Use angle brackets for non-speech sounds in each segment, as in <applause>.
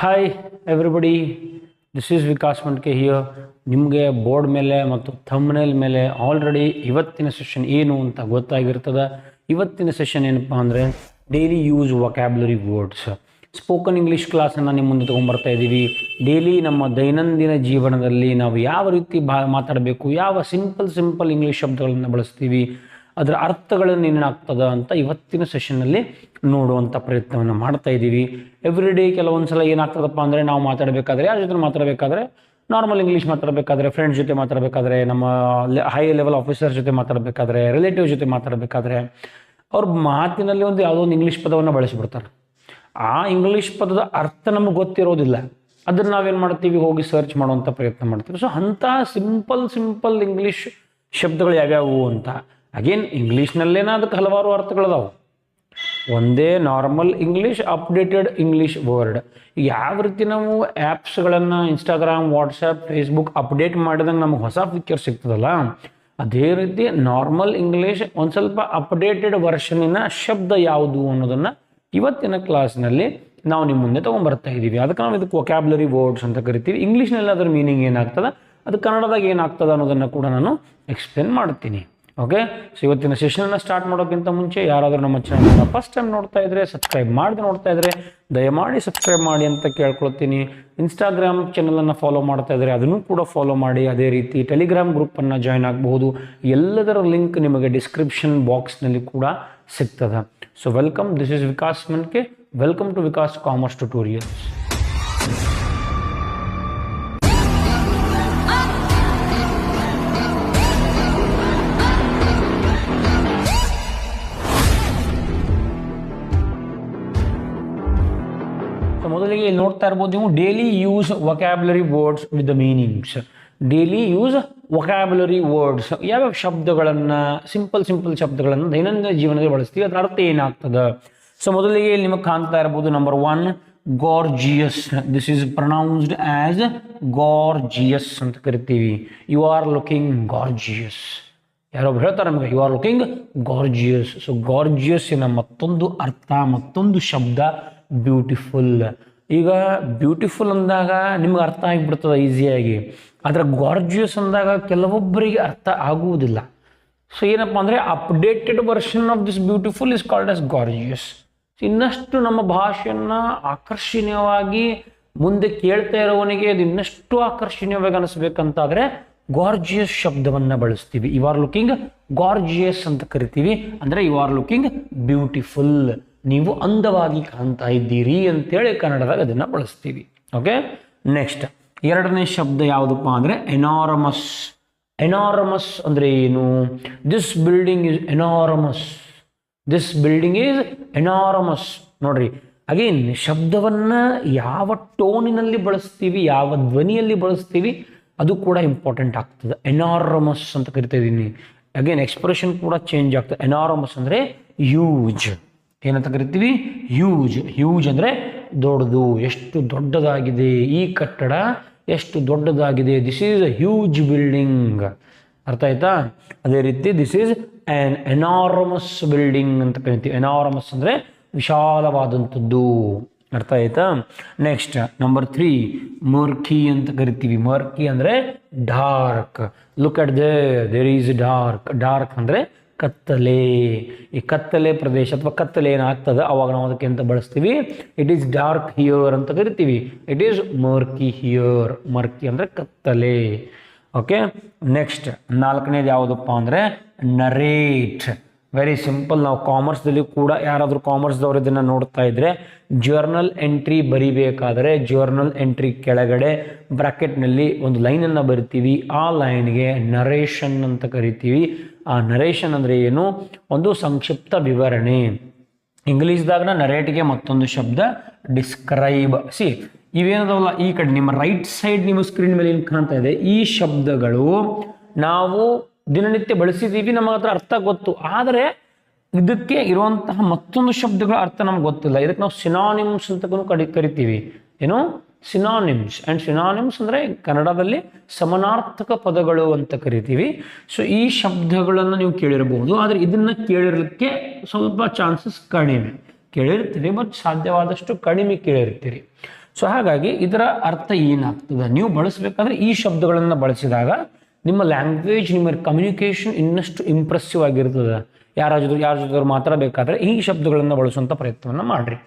Hi everybody this is Vikas Mandke here ನಿಮಗೆ board ಮೇಲೆ ಮತ್ತು ಥಮ್ನೇಲ್ ಮೇಲೆ ಆಲ್ರೆಡಿ ಇವತ್ತಿನ ಸೆಷನ್ ಏನು ಅಂತ ಗೊತ್ತಾಗಿರ್ತದೆ. ಇವತ್ತಿನ ಸೆಷನ್ ಏನಪ್ಪ ಅಂದರೆ daily use vocabulary words spoken English ಕ್ಲಾಸನ್ನು ನಿಮ್ಮ ಮುಂದೆ ತೊಗೊಂಬರ್ತಾ ಇದ್ದೀವಿ ಡೈಲಿ ನಮ್ಮ ದೈನಂದಿನ ಜೀವನದಲ್ಲಿ ನಾವು ಯಾವ ರೀತಿ ಬಾ ಮಾತಾಡಬೇಕು, ಯಾವ ಸಿಂಪಲ್ ಸಿಂಪಲ್ ಇಂಗ್ಲೀಷ್ ಶಬ್ದಗಳನ್ನು ಬಳಸ್ತೀವಿ ಅದರ ಅರ್ಥಗಳನ್ನು ಏನೇನಾಗ್ತದ ಅಂತ ಇವತ್ತಿನ ಸೆಷನ್ನಲ್ಲಿ ನೋಡುವಂಥ ಪ್ರಯತ್ನವನ್ನು ಮಾಡ್ತಾ ಇದ್ದೀವಿ. ಎವ್ರಿ ಡೇ ಕೆಲವೊಂದು ಸಲ ಏನಾಗ್ತದಪ್ಪ ಅಂದರೆ ನಾವು ಮಾತಾಡಬೇಕಾದ್ರೆ ಯಾರ ಜೊತೆ ಮಾತಾಡಬೇಕಾದ್ರೆ ನಾರ್ಮಲ್ ಇಂಗ್ಲೀಷ್ ಮಾತಾಡಬೇಕಾದ್ರೆ ಫ್ರೆಂಡ್ಸ್ ಜೊತೆ ಮಾತಾಡಬೇಕಾದ್ರೆ ನಮ್ಮ ಹೈ ಲೆವೆಲ್ ಆಫೀಸರ್ ಜೊತೆ ಮಾತಾಡಬೇಕಾದ್ರೆ ರಿಲೇಟಿವ್ ಜೊತೆ ಮಾತಾಡಬೇಕಾದ್ರೆ ಅವ್ರ ಮಾತಿನಲ್ಲಿ ಒಂದು ಯಾವುದೋ ಒಂದು ಇಂಗ್ಲೀಷ್ ಪದವನ್ನು ಬಳಸಿಬಿಡ್ತಾರೆ. ಆ ಇಂಗ್ಲೀಷ್ ಪದದ ಅರ್ಥ ನಮಗೆ ಗೊತ್ತಿರೋದಿಲ್ಲ. ಅದನ್ನು ನಾವೇನು ಮಾಡ್ತೀವಿ? ಹೋಗಿ ಸರ್ಚ್ ಮಾಡುವಂಥ ಪ್ರಯತ್ನ ಮಾಡ್ತೀವಿ. ಸೊ ಅಂತಹ ಸಿಂಪಲ್ ಸಿಂಪಲ್ ಇಂಗ್ಲೀಷ್ ಶಬ್ದಗಳು ಯಾವ್ಯಾವು ಅಂತ ಅಗೇನ್ ಇಂಗ್ಲೀಷ್ನಲ್ಲೇನ ಅದಕ್ಕೆ ಹಲವಾರು ಅರ್ಥಗಳದಾವು. ಒಂದೇ normal English updated English word ಯಾವ ರೀತಿ ನಾವು ಆ್ಯಪ್ಸ್ಗಳನ್ನು ಇನ್ಸ್ಟಾಗ್ರಾಮ್ ವಾಟ್ಸಪ್ ಫೇಸ್ಬುಕ್ ಅಪ್ಡೇಟ್ ಮಾಡಿದಂಗೆ ನಮಗೆ ಹೊಸ ಫೀಚರ್ ಸಿಗ್ತದಲ್ಲ, ಅದೇ ರೀತಿ ನಾರ್ಮಲ್ ಇಂಗ್ಲೀಷ್ ಒಂದು ಸ್ವಲ್ಪ ಅಪ್ಡೇಟೆಡ್ ವರ್ಷನಿನ ಶಬ್ದ ಯಾವುದು ಅನ್ನೋದನ್ನು ಇವತ್ತಿನ ಕ್ಲಾಸ್ನಲ್ಲಿ ನಾವು ನಿಮ್ಮ ಮುಂದೆ ತೊಗೊಂಬರ್ತಾ ಇದ್ದೀವಿ ಅದಕ್ಕೆ ನಾವು ಇದಕ್ಕೆ ವೊಕ್ಯಾಬ್ಲರಿ ವರ್ಡ್ಸ್ ಅಂತ ಕರಿತೀವಿ. ಇಂಗ್ಲೀಷ್ನಲ್ಲಿ ಅದರ ಮೀನಿಂಗ್ ಏನಾಗ್ತದೆ? ಅದು ಕನ್ನಡದಾಗ ಏನಾಗ್ತದೆ ಅನ್ನೋದನ್ನು ಕೂಡ ನಾನು ಎಕ್ಸ್ಪ್ಲೇನ್ ಮಾಡ್ತೀನಿ. ಓಕೆ ಸೊ ಇವತ್ತಿನ ಸೆಷನನ್ನು ಸ್ಟಾರ್ಟ್ ಮಾಡೋಕ್ಕಿಂತ ಮುಂಚೆ ಯಾರಾದರೂ ನಮ್ಮ ಚಾನಲ್ನ ಫಸ್ಟ್ ಟೈಮ್ ನೋಡ್ತಾ ಇದ್ದರೆ ಸಬ್ಸ್ಕ್ರೈಬ್ ಮಾಡಿ ನೋಡ್ತಾ ಇದ್ದರೆ ದಯಮಾಡಿ ಸಬ್ಸ್ಕ್ರೈಬ್ ಮಾಡಿ ಅಂತ ಕೇಳ್ಕೊಳ್ತೀನಿ. ಇನ್ಸ್ಟಾಗ್ರಾಮ್ ಚಾನಲನ್ನು ಫಾಲೋ ಮಾಡ್ತಾ ಇದ್ದರೆ ಅದನ್ನು ಕೂಡ ಫಾಲೋ ಮಾಡಿ. ಅದೇ ರೀತಿ ಟೆಲಿಗ್ರಾಮ್ ಗ್ರೂಪನ್ನು ಜಾಯ್ನ್ ಆಗಬಹುದು. ಎಲ್ಲದರ ಲಿಂಕ್ ನಿಮಗೆ ಡಿಸ್ಕ್ರಿಪ್ಷನ್ ಬಾಕ್ಸ್ನಲ್ಲಿ ಕೂಡ ಸಿಗ್ತದೆ. So welcome this is Vikas Manke welcome to Vikas commerce tutorials ಇಲ್ಲಿ ನೋಡ್ತಾ ಇರ್ಬೋದು ನೀವು daily use vocabulary words with the meanings daily use vocabulary words ಯಾವ್ಯಾವ ಶಬ್ದಗಳನ್ನು ಸಿಂಪಲ್ ಸಿಂಪಲ್ ಶಬ್ದಗಳನ್ನು ದೈನಂದಿನ ಜೀವನದಲ್ಲಿ ಬಳಸ್ತೀವಿ, ಅದರ ಅರ್ಥ ಏನಾಗ್ತದೆ? ಸೊ ಮೊದಲಿಗೆ ಇಲ್ಲಿ ನಿಮಗೆ ಕಾಣ್ತಾ ಇರ್ಬೋದು number one gorgeous this is pronounced as gorgeous ಅಂತ ಕರಿತೀವಿ. ಯು ಆರ್ ಲುಕಿಂಗ್ ಗಾರ್ಜಿಯಸ್ ಯಾರೊಬ್ರು ಹೇಳ್ತಾರೆ ನಮಗೆ you are looking gorgeous so ಗಾರ್ಜಿಯಸ್ಸಿನ ಮತ್ತೊಂದು ಅರ್ಥ, ಮತ್ತೊಂದು ಶಬ್ದ ಬ್ಯೂಟಿಫುಲ್ ಈಗ ಬ್ಯೂಟಿಫುಲ್ ಅಂದಾಗ ನಿಮ್ಗೆ ಅರ್ಥ ಆಗಿಬಿಡ್ತದೆ ಈಸಿಯಾಗಿ ಆದರೆ ಗಾರ್ಜಿಯಸ್ ಅಂದಾಗ ಕೆಲವೊಬ್ಬರಿಗೆ ಅರ್ಥ ಆಗುವುದಿಲ್ಲ. ಸೊ ಏನಪ್ಪ ಅಂದರೆ updated version of this beautiful is called as gorgeous ಇನ್ನಷ್ಟು ನಮ್ಮ ಭಾಷೆಯನ್ನು ಆಕರ್ಷಣೀಯವಾಗಿ ಮುಂದೆ ಕೇಳ್ತಾ ಇರೋವನಿಗೆ ಅದು ಇನ್ನಷ್ಟು ಆಕರ್ಷಣೀಯವಾಗಿ ಅನಿಸ್ಬೇಕಂತಾದರೆ ಗಾರ್ಜಿಯಸ್ ಶಬ್ದವನ್ನು ಬಳಸ್ತೀವಿ. ಯು ಆರ್ ಲುಕಿಂಗ್ ಗಾರ್ಜಿಯಸ್ ಅಂತ ಕರಿತೀವಿ. ಅಂದರೆ ಯು ಆರ್ ಲುಕಿಂಗ್ ಬ್ಯೂಟಿಫುಲ್ ನೀವು ಅಂದವಾಗಿ ಕಾಣ್ತಾ ಇದ್ದೀರಿ ಅಂತೇಳಿ ಕನ್ನಡದಾಗ ಅದನ್ನು ಬಳಸ್ತೀವಿ. ಓಕೆ ನೆಕ್ಸ್ಟ್ ಎರಡನೇ ಶಬ್ದ ಯಾವುದಪ್ಪ ಅಂದರೆ ಎನಾರಮಸ್ ಎನಾರಮಸ್ ಅಂದರೆ ಏನು? This building is enormous this building is enormous ನೋಡ್ರಿ ಅಗೇನ್ ಶಬ್ದವನ್ನು ಯಾವ ಟೋನಿನಲ್ಲಿ ಬಳಸ್ತೀವಿ, ಯಾವ ಧ್ವನಿಯಲ್ಲಿ ಬಳಸ್ತೀವಿ, ಅದು ಕೂಡ ಇಂಪಾರ್ಟೆಂಟ್ ಆಗ್ತದೆ. ಎನಾರಮಸ್ ಅಂತ ಕರಿತಾ ಇದ್ದೀನಿ. ಅಗೇನ್ ಎಕ್ಸ್ಪ್ರೆಷನ್ ಕೂಡ ಚೇಂಜ್ ಆಗ್ತದೆ. ಎನಾರಮಸ್ ಅಂದರೆ ಹ್ಯೂಜ್ ಏನಂತ ಕರಿತೀವಿ? ಹ್ಯೂಜ್. ಹ್ಯೂಜ್ ಅಂದರೆ ದೊಡ್ಡದು, ಎಷ್ಟು ದೊಡ್ಡದಾಗಿದೆ ಈ ಕಟ್ಟಡ, ಎಷ್ಟು ದೊಡ್ಡದಾಗಿದೆ. This is a huge building ಅರ್ಥ ಆಯ್ತಾ? ಅದೇ ರೀತಿ this is an enormous building ಅಂತ ಕರಿತೀವಿ. ಎನಾರಮಸ್ ಅಂದರೆ ವಿಶಾಲವಾದಂಥದ್ದು. ಅರ್ಥ ಆಯ್ತಾ? ನೆಕ್ಸ್ಟ್ ನಂಬರ್ ತ್ರೀ ಮರ್ಕಿ ಅಂತ ಕರಿತೀವಿ. ಮರ್ಕಿ ಅಂದರೆ dark look at they there is dark dark ಅಂದರೆ ಕತ್ತಲೆ. ಈ ಕತ್ತಲೆ ಪ್ರದೇಶ ಅಥವಾ ಕತ್ತಲೆ ಏನಾಗ್ತದೆ? ಅವಾಗ ನಾವು ಅದಕ್ಕೆ ಅಂತ ಬಳಸ್ತೀವಿ. ಇಟ್ ಈಸ್ ಡಾರ್ಕ್ ಹಿಯರ್ ಅಂತ ಕರಿತೀವಿ. It is murky here murky ಅಂದರೆ ಕತ್ತಲೆ. ಓಕೆ ನೆಕ್ಸ್ಟ್ ನಾಲ್ಕನೇದು ಯಾವುದಪ್ಪ ಅಂದರೆ ನರೇಟ್ ವೆರಿ ಸಿಂಪಲ್ ನಾವು ಕಾಮರ್ಸ್ದಲ್ಲಿ ಕೂಡ ಯಾರಾದರೂ ಕಾಮರ್ಸ್ದವ್ರು ಇದನ್ನು ನೋಡ್ತಾ ಇದ್ದರೆ ಜರ್ನಲ್ ಎಂಟ್ರಿ ಬರಿಬೇಕಾದರೆ ಜರ್ನಲ್ ಎಂಟ್ರಿ ಕೆಳಗಡೆ ಬ್ರಾಕೆಟ್ನಲ್ಲಿ ಒಂದು ಲೈನನ್ನು ಬರಿತೀವಿ. ಆ ಲೈನ್ಗೆ ನರೇಷನ್ ಅಂತ ಕರಿತೀವಿ. ಆ ನರೇಷನ್ ಅಂದರೆ ಏನು? ಒಂದು ಸಂಕ್ಷಿಪ್ತ ವಿವರಣೆ. ಇಂಗ್ಲೀಷ್ದಾಗನ ನರೇಟ್ಗೆ ಮತ್ತೊಂದು ಶಬ್ದ ಡಿಸ್ಕ್ರೈಬ್ ಸಿ ಇವೇನದವಲ್ಲ? ಈ ಕಡೆ ನಿಮ್ಮ ರೈಟ್ ಸೈಡ್ ನಿಮ್ಮ ಸ್ಕ್ರೀನ್ ಮೇಲೆ ಏನು ಕಾಣ್ತಾ ಇದೆ. ಈ ಶಬ್ದಗಳು ನಾವು ದಿನನಿತ್ಯ ಬಳಸಿದ್ದೀವಿ ನಮಗೆ ಹತ್ರ ಅರ್ಥ ಗೊತ್ತು. ಆದರೆ ಇದಕ್ಕೆ ಇರುವಂತಹ ಮತ್ತೊಂದು ಶಬ್ದಗಳ ಅರ್ಥ ನಮ್ಗೆ ಗೊತ್ತಿಲ್ಲ. ಇದಕ್ಕೆ ನಾವು ಸಿನಾನಿಮ್ಸ್ ಅಂತ ಕಡಿ ಕರಿತೀವಿ. ಏನು? ಸಿನಾನಿಮ್ಸ್ ಆ್ಯಂಡ್ ಸಿನಾನಿಮ್ಸ್ ಅಂದರೆ ಕನ್ನಡದಲ್ಲಿ ಸಮನಾರ್ಥಕ ಪದಗಳು ಅಂತ ಕರಿತೀವಿ. ಸೊ ಈ ಶಬ್ದಗಳನ್ನು ನೀವು ಕೇಳಿರಬಹುದು ಆದರೆ ಇದನ್ನು ಕೇಳಿರಲಿಕ್ಕೆ ಸ್ವಲ್ಪ ಚಾನ್ಸಸ್ ಕಡಿಮೆ. ಕೇಳಿರ್ತೀರಿ ಬಟ್ ಸಾಧ್ಯವಾದಷ್ಟು ಕಡಿಮೆ ಕೇಳಿರ್ತೀರಿ. ಸೊ ಹಾಗಾಗಿ ಇದರ ಅರ್ಥ ಏನಾಗ್ತದೆ? ನೀವು ಬಳಸಬೇಕಾದ್ರೆ ಈ ಶಬ್ದಗಳನ್ನು ಬಳಸಿದಾಗ ನಿಮ್ಮ ಲ್ಯಾಂಗ್ವೇಜ್ ನಿಮ್ಮ ಕಮ್ಯುನಿಕೇಷನ್ ಇನ್ನಷ್ಟು ಇಂಪ್ರೆಸ್ಸಿವ್ ಆಗಿರ್ತದೆ. ಯಾರ ಜೊತೆ ಯಾರ ಜೊತೆ ಮಾತಾಡಬೇಕಾದ್ರೆ ಈ ಶಬ್ದಗಳನ್ನು ಬಳಸುವಂಥ ಪ್ರಯತ್ನವನ್ನು ಮಾಡಿರಿ.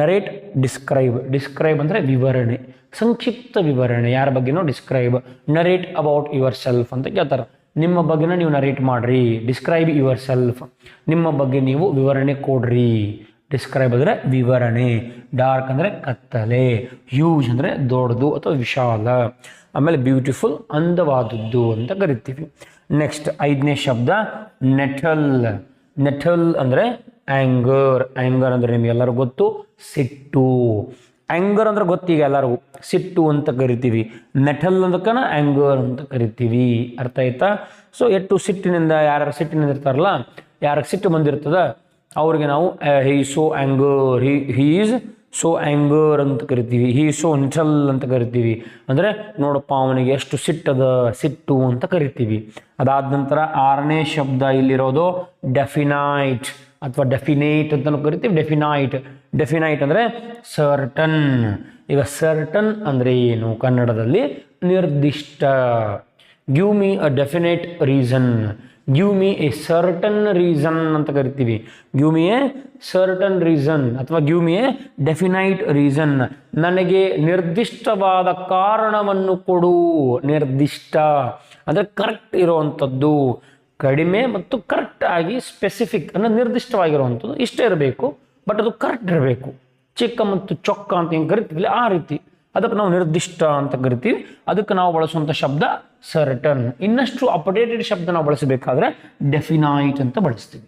ನರೇಟ್ ಡಿಸ್ಕ್ರೈಬ್ ಡಿಸ್ಕ್ರೈಬ್ ಅಂದರೆ ವಿವರಣೆ. ಸಂಕ್ಷಿಪ್ತ ವಿವರಣೆ. ಯಾರ ಬಗ್ಗೆನೋ describe narrate about yourself ಅಂತ ಕೇಳ್ತಾರೆ. ನಿಮ್ಮ ಬಗ್ಗೆನ ನೀವು ನರೇಟ್ ಮಾಡ್ರಿ. ಡಿಸ್ಕ್ರೈಬ್ ಯುವರ್ ಸೆಲ್ಫ್ ನಿಮ್ಮ ಬಗ್ಗೆ ನೀವು ವಿವರಣೆ ಕೊಡ್ರಿ. ಡಿಸ್ಕ್ರೈಬ್ ಅಂದರೆ ವಿವರಣೆ. ಡಾರ್ಕ್ ಅಂದರೆ ಕತ್ತಲೆ. ಹ್ಯೂಜ್ ಅಂದರೆ ದೊಡ್ಡದು ಅಥವಾ ವಿಶಾಲ. ಆಮೇಲೆ ಬ್ಯೂಟಿಫುಲ್ ಅಂದವಾದದ್ದು ಅಂತ ಕರಿತೀವಿ. ನೆಕ್ಸ್ಟ್ ಐದನೇ ಶಬ್ದ ನೆಟಲ್ ನೆಟಲ್ ಅಂದರೆ ಆ್ಯಂಗರ್ ಆ್ಯಂಗರ್ ಅಂದರೆ ನಿಮಗೆಲ್ಲರಿಗೂ ಗೊತ್ತು? ಸಿಟ್ಟು. ಆ್ಯಂಗರ್ ಅಂದ್ರೆ ಗೊತ್ತೀಗ ಎಲ್ಲರಿಗೂ. ಸಿಟ್ಟು ಅಂತ ಕರಿತೀವಿ. ನೆಟಲ್ ಅಂದಕ್ಕನ ಆ್ಯಂಗರ್ ಅಂತ ಕರಿತೀವಿ. ಅರ್ಥ ಆಯ್ತಾ? ಸೊ ಎಟ್ಟು ಸಿಟ್ಟಿನಿಂದ ಯಾರು ಸಿಟ್ಟಿನಿಂದ ಇರ್ತಾರಲ್ಲ ಯಾರಿಗೆ ಸಿಟ್ಟು ಬಂದಿರ್ತದ? ಅವ್ರಿಗೆ ನಾವು he so anger he he is so anger ಅಂತ ಕರಿತೀವಿ ಹೀ ಸೋ ನಿಚಲ್ ಅಂತ ಕರಿತೀವಿ. ಅಂದರೆ, ನೋಡಪ್ಪ, ಅವನಿಗೆ ಎಷ್ಟು ಸಿಟ್ಟದ ಸಿಟ್ಟು ಅಂತ ಕರಿತೀವಿ. ಅದಾದ ನಂತರ ಆರನೇ ಶಬ್ದ ಇಲ್ಲಿರೋದು ಡೆಫಿನೈಟ್ ಅಥವಾ ಡೆಫಿನೇಟ್ ಅಂತಲೂ ಕರಿತೀವಿ ಡೆಫಿನೈಟ್ ಡೆಫಿನೈಟ್ ಅಂದರೆ ಸರ್ಟನ್ ಈಗ ಸರ್ಟನ್ ಅಂದರೆ ಏನು? ಕನ್ನಡದಲ್ಲಿ ನಿರ್ದಿಷ್ಟ. Give me a definite reason give me a certain reason ಅಂತ ಕರಿತೀವಿ. Give me a certain reason ಅಥವಾ give me a definite reason ನನಗೆ ನಿರ್ದಿಷ್ಟವಾದ ಕಾರಣವನ್ನು ಕೊಡು, ನಿರ್ದಿಷ್ಟ. ಅಂದರೆ ಕರೆಕ್ಟ್ ಇರುವಂಥದ್ದು, ಕಡಿಮೆ ಮತ್ತು ಕರೆಕ್ಟ್ ಆಗಿ ಸ್ಪೆಸಿಫಿಕ್ ಅಂದರೆ ನಿರ್ದಿಷ್ಟವಾಗಿರುವಂಥದ್ದು ಇಷ್ಟೇ ಇರಬೇಕು ಬಟ್ ಅದು ಕರೆಕ್ಟ್ ಇರಬೇಕು. ಚಿಕ್ಕ ಮತ್ತು ಚೊಕ್ಕ ಅಂತ ಹೆಂಗೆ ಕರಿತೀವಿ ಆ ರೀತಿ. ಅದಕ್ಕೆ ನಾವು ನಿರ್ದಿಷ್ಟ ಅಂತ ಕರಿತೀವಿ. ಅದಕ್ಕೆ ನಾವು ಬಳಸುವಂಥ ಶಬ್ದ ಸರ್ಟನ್ ಇನ್ನಷ್ಟು ಅಪ್ಡೇಟೆಡ್ ಶಬ್ದ ನಾವು ಬಳಸಬೇಕಾದ್ರೆ ಡೆಫಿನೈಟ್ ಅಂತ ಬಳಸ್ತೀವಿ.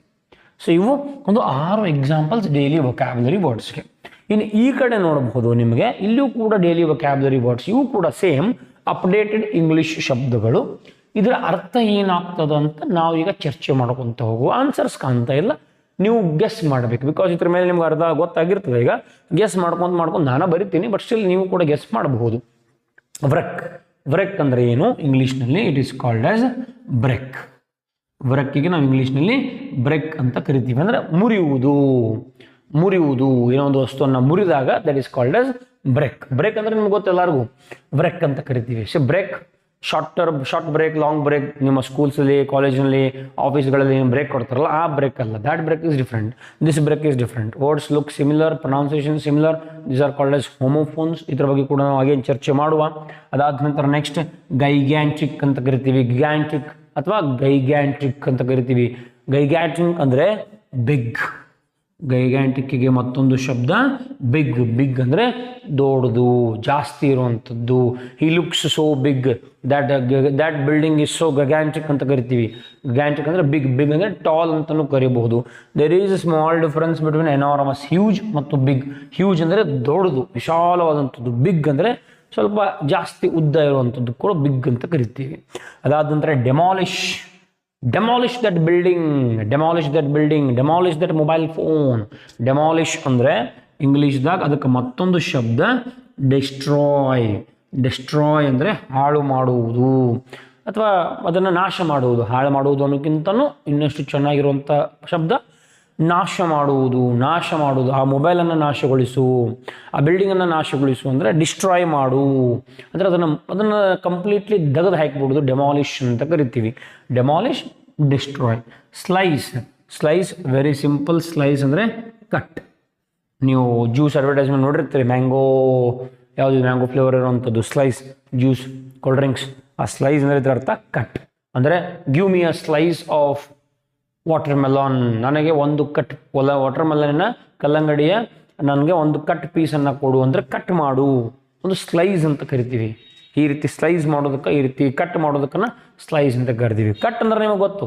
ಸೊ ಇವು ಒಂದು ಆರು ಎಕ್ಸಾಂಪಲ್ಸ್ ಡೈಲಿ ವೊಕ್ಯಾಬ್ಲರಿ ವರ್ಡ್ಸ್ಗೆ ಇನ್ನು ಈ ಕಡೆ ನೋಡಬಹುದು ನಿಮಗೆ, ಇಲ್ಲಿಯೂ ಕೂಡ ಡೈಲಿ ವೊಕ್ಯಾಬ್ಲರಿ ವರ್ಡ್ಸ್ ಇವು ಕೂಡ ಸೇಮ್ ಅಪ್ಡೇಟೆಡ್ ಇಂಗ್ಲಿಷ್ ಶಬ್ದಗಳು. ಇದರ ಅರ್ಥ ಏನಾಗ್ತದೆ ಅಂತ ನಾವು ಈಗ ಚರ್ಚೆ ಮಾಡ್ಕೊತ ಹೋಗುವ. ಆನ್ಸರ್ಸ್ ಕಾಣ್ತಾ ಇಲ್ಲ. ನೀವು ಗೆಸ್ ಮಾಡಬೇಕು. ಬಿಕಾಸ್ ಇದ್ರ ಮೇಲೆ ನಿಮ್ಗೆ ಅರ್ಧ ಗೊತ್ತಾಗಿರ್ತದೆ ಈಗ. ಗೆಸ್ ಮಾಡ್ಕೊಂಡು ಮಾಡ್ಕೊಂಡು ನಾನು ಬರಿತೀನಿ ಬಟ್ ಸ್ಟಿಲ್ ನೀವು ಕೂಡ ಗೆಸ್ ಮಾಡಬಹುದು. ವ್ರಕ್ ವ್ರಕ್ ಅಂದರೆ ಏನು? ಇಂಗ್ಲೀಷ್ನಲ್ಲಿ it is called as break. ವ್ರಕ್ಕಿಗೆ ನಾವು ಇಂಗ್ಲೀಷ್ನಲ್ಲಿ ಬ್ರೆಕ್ ಅಂತ ಕರಿತೀವಿ. ಅಂದರೆ ಮುರಿಯುವುದು. ಮುರಿಯುವುದು. ಏನೋ ಒಂದು ವಸ್ತುವನ್ನು ಮುರಿದಾಗ that is called as break. Break ಅಂದರೆ ನಿಮ್ಗೆ ಗೊತ್ತೆಲ್ಲರಿಗೂ ಬ್ರೆಕ್ ಅಂತ ಕರಿತೀವಿ. So break short term short break long break ನಿಮ್ಮ ಸ್ಕೂಲ್ಸಲ್ಲಿ ಕಾಲೇಜಿನಲ್ಲಿ ಆಫೀಸ್ಗಳಲ್ಲಿ ಬ್ರೇಕ್ ಕೊಡ್ತಾರಲ್ಲ, ಆ ಬ್ರೇಕ್ ಅಲ್ಲ. That break is different this break is different words look similar pronunciation similar this are called as homophones ಇದ್ರ ಬಗ್ಗೆ ಕೂಡ ನಾವು ಅಗೇನ್ ಚರ್ಚೆ ಮಾಡುವ. ಅದಾದ ನಂತರ ನೆಕ್ಸ್ಟ್ ಗೈಗ್ಯಾಂಟಿಕ್ ಅಂತ ಕರಿತೀವಿ. ಗ್ಯಾಂಟ್ರಿಕ್ ಅಥವಾ ಗೈಗ್ಯಾಂಟಿಕ್ ಅಂತ ಕರಿತೀವಿ. ಗೈಗ್ಯಾಂಟಿಕ್ ಅಂದರೆ ಬಿಗ್ ಗೈಗ್ಯಾಂಟಿಕ್ಕಿಗೆ ಮತ್ತೊಂದು ಶಬ್ದ, ಬಿಗ್. ಬಿಗ್ ಅಂದರೆ ದೊಡ್ಡದು, ಜಾಸ್ತಿ ಇರುವಂಥದ್ದು. He looks so big that that building is so gigantic ಅಂತ ಕರಿತೀವಿ. ಗ್ಯಾಂಟಿಕ್ ಅಂದರೆ ಬಿಗ್ ಬಿಗ್ ಅಂದರೆ ಟಾಲ್ ಅಂತಲೂ ಕರಿಬಹುದು. There is a small difference between enormous huge ಮತ್ತು ಬಿಗ್ ಹ್ಯೂಜ್ ಅಂದರೆ ದೊಡ್ಡದು, ವಿಶಾಲವಾದಂಥದ್ದು. ಬಿಗ್ ಅಂದರೆ ಸ್ವಲ್ಪ ಜಾಸ್ತಿ ಉದ್ದ ಇರುವಂಥದ್ದು ಕೂಡ ಬಿಗ್ ಅಂತ ಕರಿತೀವಿ. ಅದಾದ ನಂತರ demolish demolish that building demolish that building demolish that mobile phone demolish ಅಂದರೆ ಇಂಗ್ಲೀಷ್ದಾಗ ಅದಕ್ಕೆ ಮತ್ತೊಂದು ಶಬ್ದ ಡೆಸ್ಟ್ರಾಯ್ ಡೆಸ್ಟ್ರಾಯ್ ಅಂದರೆ ಹಾಳು ಮಾಡುವುದು. ಅಥವಾ ಅದನ್ನು ನಾಶ ಮಾಡುವುದು. ಹಾಳು ಮಾಡುವುದು ಅನ್ನೋಕ್ಕಿಂತನೂ ಇನ್ನಷ್ಟು ಚೆನ್ನಾಗಿರುವಂಥ ಶಬ್ದ ನಾಶ ಮಾಡುವುದು ನಾಶ ಮಾಡುವುದು, ಆ ಮೊಬೈಲನ್ನು ನಾಶಗೊಳಿಸು, ಆ ಬಿಲ್ಡಿಂಗನ್ನು ನಾಶಗೊಳಿಸು ಅಂದರೆ ಡಿಸ್ಟ್ರಾಯ್ ಮಾಡು. ಅಂದರೆ ಅದನ್ನು ಅದನ್ನು ಕಂಪ್ಲೀಟ್ಲಿ ದಗದು ಹಾಕಿಬಿಡೋದು ಡೆಮಾಲಿಷ್ ಅಂತ ಕರಿತೀವಿ. Demolish destroy slice slice very simple slice ಅಂದರೆ ಕಟ್ ನೀವು ಜ್ಯೂಸ್ ಅಡ್ವರ್ಟೈಸ್ಮೆಂಟ್ ನೋಡಿರ್ತೀರಿ ಮ್ಯಾಂಗೋ ಯಾವುದು ಮ್ಯಾಂಗೋ ಫ್ಲೇವರ್ ಇರುವಂಥದ್ದು ಸ್ಲೈಸ್ ಜ್ಯೂಸ್ ಕೋಲ್ಡ್ ಡ್ರಿಂಕ್ಸ್ ಆ ಸ್ಲೈಸ್ ಅಂದರೆ ಇದರ ಅರ್ಥ ಕಟ್ ಅಂದರೆ give me a slice of watermelon ನನಗೆ ಒಂದು ಕಟ್ ಒಲ ವಾಟರ್ ಮೆಲನ್ನ ಕಲ್ಲಂಗಡಿಯ ನನಗೆ ಒಂದು ಕಟ್ ಪೀಸನ್ನು ಕೊಡು ಅಂದರೆ ಕಟ್ ಮಾಡು. ಒಂದು ಸ್ಲೈಸ್ ಅಂತ ಕರಿತೀವಿ. ಈ ರೀತಿ ಸ್ಲೈಸ್ ಮಾಡೋದಕ್ಕೆ, ಈ ರೀತಿ ಕಟ್ ಮಾಡೋದಕ್ಕನ್ನ ಸ್ಲೈಸ್ ಅಂತ ಕರಿತೀವಿ. ಕಟ್ ಅಂದ್ರೆ ನಿಮಗೆ ಗೊತ್ತು.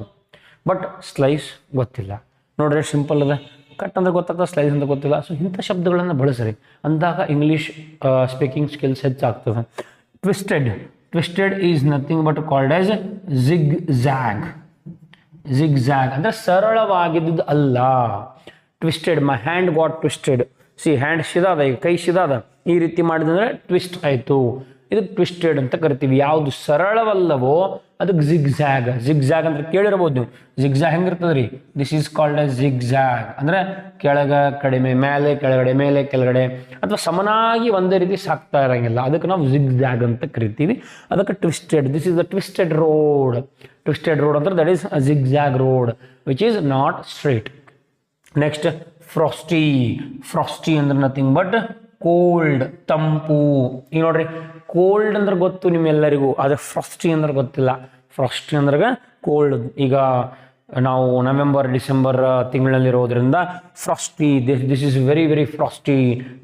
ಬಟ್ ಸ್ಲೈಸ್ ಗೊತ್ತಿಲ್ಲ. ನೋಡ್ರಿ ಸಿಂಪಲ್ ಅದ. ಕಟ್ ಅಂದ್ರೆ ಗೊತ್ತಾಗ್ತದೆ ಸ್ಲೈಸ್ ಅಂತ ಗೊತ್ತಿಲ್ಲ. ಸೊ ಇಂಥ ಶಬ್ದಗಳನ್ನು ಬಳಸ್ರಿ. ಅಂದಾಗ ಇಂಗ್ಲೀಷ್ ಸ್ಪೀಕಿಂಗ್ ಸ್ಕಿಲ್ಸ್ ಹೆಚ್ಚಾಗ್ತದೆ. Twisted twisted is nothing but called as zigzag zigzag ಅಂದರೆ ಸರಳವಾಗಿದ್ದು ಅಲ್ಲ. Twisted my hand got twisted see hand ಶಿದಾದ ಈಗ ಕೈ ಶಿದಾದ ಈ ರೀತಿ ಮಾಡಿದಂದ್ರೆ ಟ್ವಿಸ್ಟ್ ಆಯಿತು. ಇದು ಟ್ವಿಸ್ಟೆಡ್ ಅಂತ ಕರಿತೀವಿ. ಯಾವುದು ಸರಳವಲ್ಲವೋ ಅದಕ್ಕೆ ಝಿಗ್ಝ್ಯಾಗ್ ಝಿಗ್ಝ್ಯಾಗ್ ಅಂದ್ರೆ ಕೇಳಿರ್ಬೋದು ನೀವು. ಜಿಗ್ಜ್ಯಾಗ್ ಹೆಂಗಿರ್ತದೆ ರೀ this is called a zigzag ಅಂದರೆ ಕೆಳಗ, ಕಡಿಮೆ, ಮೇಲೆ, ಕೆಳಗಡೆ ಮೇಲೆ, ಕೆಳಗಡೆ. ಅಥವಾ ಸಮನಾಗಿ ಒಂದೇ ರೀತಿ ಸಾಕ್ತಾ ಇರೋಂಗಿಲ್ಲ. ಅದಕ್ಕೆ ನಾವು ಝಿಗ್ಝ್ಯಾಗ್ ಅಂತ ಕರಿತೀವಿ. ಅದಕ್ಕೆ twisted this is the twisted road twisted road ಅಂದ್ರೆ that is zigzag road which is not straight next frosty frosty ಅಂದ್ರೆ ನಥಿಂಗ್ ಬಟ್ ಕೋಲ್ಡ್ ತಂಪು. ಈಗ ನೋಡ್ರಿ ಕೋಲ್ಡ್ ಅಂದ್ರೆ ಗೊತ್ತು ನಿಮ್ಮೆಲ್ಲರಿಗೂ, ಆದರೆ ಫ್ರಾಸ್ಟಿ ಅಂದ್ರೆ ಗೊತ್ತಿಲ್ಲ. ಫ್ರಾಸ್ಟಿ ಅಂದ್ರೆ ಕೋಲ್ಡ್ ಈಗ ನಾವು November, December ತಿಂಗಳಲ್ಲಿರೋದ್ರಿಂದ frosty this this is very very frosty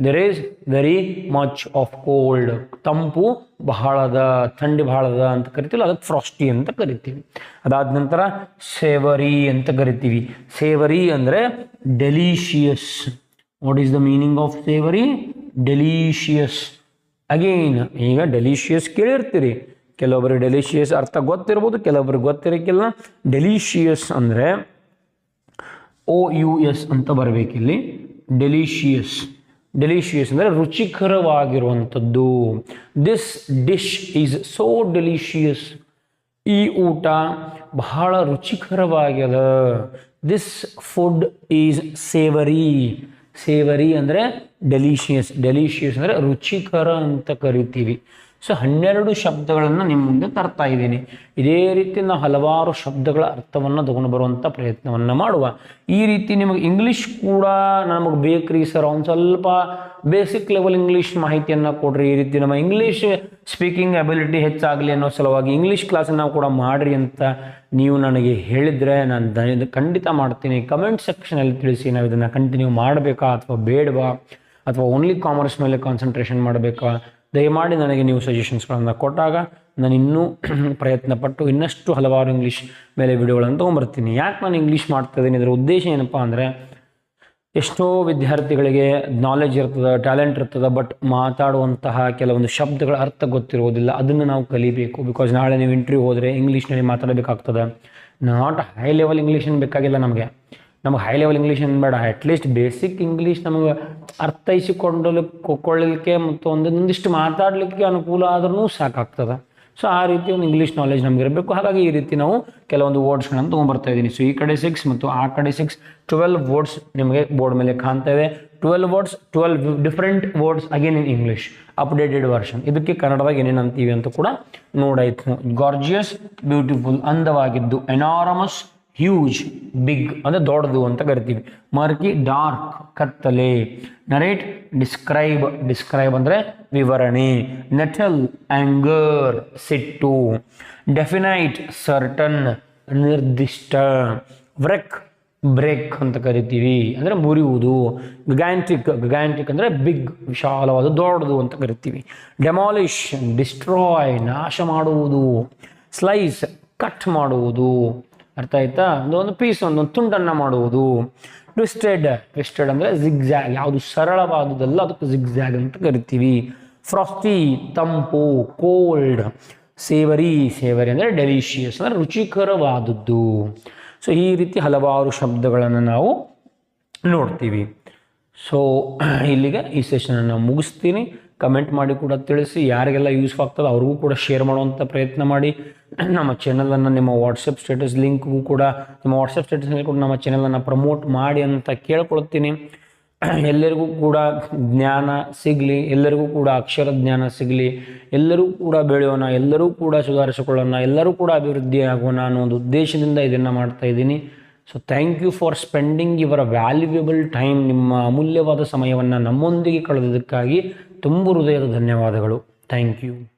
there is very much of cold ತಂಪು ಬಹಳದ, ಥಂಡಿ ಬಹಳದ ಅಂತ ಕರಿತೀವಿ ಅದಕ್ಕೆ ಫ್ರಾಸ್ಟಿ ಅಂತ ಕರಿತೀವಿ. ಅದಾದ ನಂತರ ಸೇವರಿ ಅಂತ ಕರಿತೀವಿ. ಸೇವರಿ ಅಂದರೆ delicious what is the meaning of savoury delicious again ಈಗ ಡೆಲಿಷಿಯಸ್ ಕೇಳಿರ್ತೀರಿ. ಕೆಲವೊಬ್ಬರಿಗೆ ಡೆಲಿಷಿಯಸ್ ಅರ್ಥ ಗೊತ್ತಿರ್ಬೋದು ಕೆಲವೊಬ್ರಿಗೆ ಗೊತ್ತಿರಕ್ಕಿಲ್ಲ. ಡೆಲಿಷಿಯಸ್ ಅಂದರೆ ಓ ಯು ಎಸ್ ಅಂತ ಬರಬೇಕಿಲ್ಲಿ. ಡೆಲಿಷಿಯಸ್ ಡೆಲಿಷಿಯಸ್ ಅಂದರೆ ರುಚಿಕರವಾಗಿರುವಂಥದ್ದು. This dish is so delicious ಈ ಊಟ ಬಹಳ ರುಚಿಕರವಾಗ್ಯದ. This food is savoury savoury ಅಂದರೆ ಡೆಲಿಷಿಯಸ್ ಡೆಲಿಷಿಯಸ್ ಅಂದರೆ ರುಚಿಕರ ಅಂತ ಕರಿತೀವಿ. ಸೊ ಹನ್ನೆರಡು ಶಬ್ದಗಳನ್ನು ನಿಮ್ಮ ಮುಂದೆ ತರ್ತಾ ಇದ್ದೀನಿ. ಇದೇ ರೀತಿ ನಾವು ಹಲವಾರು ಶಬ್ದಗಳ ಅರ್ಥವನ್ನು ತಗೊಂಡು ಬರುವಂಥ ಪ್ರಯತ್ನವನ್ನು ಮಾಡುವ. ಈ ರೀತಿ ನಿಮಗೆ ಇಂಗ್ಲೀಷ್ ಕೂಡ ನಮಗೆ ಬೇಕ್ರಿ ಸರ್. ಒಂದು ಸ್ವಲ್ಪ ಬೇಸಿಕ್ ಲೆವೆಲ್ ಇಂಗ್ಲೀಷ್ ಮಾಹಿತಿಯನ್ನು ಕೊಡ್ರಿ. ಈ ರೀತಿ ನಮ್ಮ ಇಂಗ್ಲೀಷ್ ಸ್ಪೀಕಿಂಗ್ ಅಬಿಲಿಟಿ ಹೆಚ್ಚಾಗಲಿ ಅನ್ನೋ ಸಲುವಾಗಿ ಇಂಗ್ಲೀಷ್ ಕ್ಲಾಸನ್ನು ಕೂಡ ಮಾಡಿರಿ ಅಂತ ನೀವು ನನಗೆ ಹೇಳಿದರೆ ನಾನು ದ- ಖಂಡಿತ ಮಾಡ್ತೀನಿ. ಕಮೆಂಟ್ ಸೆಕ್ಷನಲ್ಲಿ ತಿಳಿಸಿ ನಾವು ಇದನ್ನು ಕಂಟಿನ್ಯೂ ಮಾಡಬೇಕಾ ಅಥವಾ ಬೇಡವಾ? ಅಥವಾ ಓನ್ಲಿ ಕಾಮರ್ಸ್ ಮೇಲೆ ಕಾನ್ಸಂಟ್ರೇಷನ್ ಮಾಡಬೇಕಾ? ದಯಮಾಡಿ ನನಗೆ ನೀವು ಸಜೆಷನ್ಸ್ಗಳನ್ನು ಕೊಟ್ಟಾಗ ನಾನು ಇನ್ನೂ <clears throat> ಪ್ರಯತ್ನ ಪಟ್ಟು ಇನ್ನಷ್ಟು ಹಲವಾರು ಇಂಗ್ಲೀಷ್ ಮೇಲೆ ವಿಡಿಯೋಗಳನ್ನು ತೊಗೊಂಬರ್ತೀನಿ. ಯಾಕೆ ನಾನು ಇಂಗ್ಲೀಷ್ ಮಾಡ್ತಾ ಇದ್ದೀನಿ? ಇದರ ಉದ್ದೇಶ ಏನಪ್ಪ ಅಂದರೆ, ಎಷ್ಟೋ ವಿದ್ಯಾರ್ಥಿಗಳಿಗೆ ನಾಲೆಜ್ ಇರ್ತದೆ ಟ್ಯಾಲೆಂಟ್ ಇರ್ತದೆ ಬಟ್ ಮಾತಾಡುವಂತಹ ಕೆಲವೊಂದು ಶಬ್ದಗಳ ಅರ್ಥ ಗೊತ್ತಿರೋದಿಲ್ಲ ಅದನ್ನು ನಾವು ಕಲಿಬೇಕು. ಬಿಕಾಸ್ ನಾಳೆ ನೀವು ಇಂಟರ್ವ್ಯೂ ಹೋದರೆ ಇಂಗ್ಲೀಷ್ನಲ್ಲಿ ಮಾತಾಡಬೇಕಾಗ್ತದೆ. ನಾಟ್ ಹೈ ಲೆವೆಲ್ ಇಂಗ್ಲೀಷ್ ಏನು ಬೇಕಾಗಿಲ್ಲ ನಮಗೆ. ನಮಗೆ ಹೈ ಲೆವೆಲ್ ಇಂಗ್ಲೀಷ್ ಏನು ಬೇಡ. ಅಟ್ಲೀಸ್ಟ್ ಬೇಸಿಕ್ ಇಂಗ್ಲೀಷ್ ನಮಗೆ ಅರ್ಥೈಸಿಕೊಳ್ಳಲಿಕ್ಕೆ ಕೊಳ್ಳಲಿಕ್ಕೆ ಮತ್ತು ಒಂದು ಒಂದಿಷ್ಟು ಮಾತಾಡಲಿಕ್ಕೆ ಅನುಕೂಲ ಆದ್ರೂ ಸಾಕಾಗ್ತದೆ. ಸೊ ಆ ರೀತಿ ಒಂದು ಇಂಗ್ಲೀಷ್ ನಾಲೆಜ್ ನಮಗಿರಬೇಕು. ಹಾಗಾಗಿ ಈ ರೀತಿ ನಾವು ಕೆಲವೊಂದು ವರ್ಡ್ಸ್ಗಳನ್ನು ತೊಗೊಂಬರ್ತಾ ಇದ್ದೀನಿ. ಸೊ ಈ ಕಡೆ ಸಿಕ್ಸ್ ಮತ್ತು ಆ ಕಡೆ ಸಿಕ್ಸ್ ಟ್ವೆಲ್ವ್ ವರ್ಡ್ಸ್ ನಿಮಗೆ ಬೋರ್ಡ್ ಮೇಲೆ ಕಾಣ್ತಾ ಇದೆ. Twelve words twelve different words again in English updated version ಇದಕ್ಕೆ ಕನ್ನಡದಾಗ ಏನೇನು ಅಂತೀವಿ ಅಂತ ಕೂಡ ನೋಡಾಯ್ತು. ಗಾರ್ಜಿಯಸ್ ಬ್ಯೂಟಿಫುಲ್ ಅಂದವಾಗಿದ್ದು ಎನಾರಮಸ್ ಹ್ಯೂಜ್ ಬಿಗ್ ಅಂದರೆ ದೊಡ್ಡದು ಅಂತ ಕರಿತೀವಿ. ಮರ್ಕಿ ಡಾರ್ಕ್ ಕತ್ತಲೆ. ನರೇಟ್ ಡಿಸ್ಕ್ರೈಬ್ ಡಿಸ್ಕ್ರೈಬ್ ಅಂದರೆ ವಿವರಣೆ. ನೆಟಲ್ ಆ್ಯಂಗರ್ ಸಿಟ್ಟು. ಡೆಫಿನೈಟ್ ಸರ್ಟನ್ ನಿರ್ದಿಷ್ಟ. ವ್ರೆಕ್ ಬ್ರೇಕ್ ಅಂತ ಕರಿತೀವಿ. ಅಂದರೆ ಮುರಿಯುವುದು. ಗಗ್ಯಾಂಟಿಕ್ ಗಗ್ಯಾಂಟಿಕ್ ಅಂದರೆ ಬಿಗ್ ವಿಶಾಲವಾದ, ದೊಡ್ಡದು ಅಂತ ಕರಿತೀವಿ. ಡೆಮಾಲಿಷ್ ಡಿಸ್ಟ್ರಾಯ್ ನಾಶ ಮಾಡುವುದು. ಸ್ಲೈಸ್ ಕಟ್ ಮಾಡುವುದು. ಅರ್ಥ ಆಯ್ತಾ? ಒಂದು ಪೀಸ್ ಒಂದೊಂದು ತುಂಡನ್ನು ಮಾಡುವುದು. ಟ್ವಿಸ್ಟೆಡ್ ಟ್ವಿಸ್ಟೆಡ್ ಅಂದರೆ ಜಿಗ್ಜ್ಯಾಗ್ ಯಾವುದು ಸರಳವಾದುದಲ್ಲ ಅದಕ್ಕೆ ಜಿಗ್ಜ್ಯಾಗ್ ಅಂತ ಕರಿತೀವಿ. ಫ್ರಾಸ್ಟಿ ತಂಪು ಕೋಲ್ಡ್ ಸೇವರಿ ಸೇವರಿ ಅಂದರೆ ಡೆಲಿಷಿಯಸ್ ಅಂದರೆ ರುಚಿಕರವಾದದ್ದು. ಸೊ ಈ ರೀತಿ ಹಲವಾರು ಶಬ್ದಗಳನ್ನು ನಾವು ನೋಡ್ತೀವಿ. ಸೊ <clears throat> ಇಲ್ಲಿಗೆ ಈ ಸೆಷನನ್ನು ಮುಗಿಸ್ತೀನಿ. ಕಮೆಂಟ್ ಮಾಡಿ ಕೂಡ ತಿಳಿಸಿ, ಯಾರಿಗೆಲ್ಲ ಯೂಸ್ ಆಗ್ತದೆ ಅವ್ರಿಗೂ ಕೂಡ ಶೇರ್ ಮಾಡುವಂಥ ಪ್ರಯತ್ನ ಮಾಡಿ. ನಮ್ಮ ಚಾನಲನ್ನು ನಿಮ್ಮ ವಾಟ್ಸಪ್ ಸ್ಟೇಟಸ್ ಲಿಂಕ್ಗೂ ಕೂಡ, ನಿಮ್ಮ ವಾಟ್ಸಪ್ ಸ್ಟೇಟಸ್ನಲ್ಲಿ ಕೂಡ ನಮ್ಮ ಚಾನಲನ್ನು ಪ್ರಮೋಟ್ ಮಾಡಿ ಅಂತ ಕೇಳ್ಕೊಳ್ತೀನಿ. ಎಲ್ಲರಿಗೂ ಕೂಡ ಜ್ಞಾನ ಸಿಗಲಿ, ಎಲ್ಲರಿಗೂ ಕೂಡ ಅಕ್ಷರ ಜ್ಞಾನ ಸಿಗಲಿ, ಎಲ್ಲರೂ ಕೂಡ ಬೆಳೆಯೋಣ, ಎಲ್ಲರೂ ಕೂಡ ಸುಧಾರಿಸಿಕೊಳ್ಳೋಣ, ಎಲ್ಲರೂ ಕೂಡ ಅಭಿವೃದ್ಧಿ ಆಗೋಣ ಅನ್ನೋ ಒಂದು ಉದ್ದೇಶದಿಂದ ಇದನ್ನು ಮಾಡ್ತಾ ಇದ್ದೀನಿ. So thank you for spending your valuable time ನಿಮ್ಮ ಅಮೂಲ್ಯವಾದ ಸಮಯವನ್ನು ನಮ್ಮೊಂದಿಗೆ ಕಳೆದದಕ್ಕಾಗಿ. ತುಂಬ ಹೃದಯದ ಧನ್ಯವಾದಗಳು. Thank you.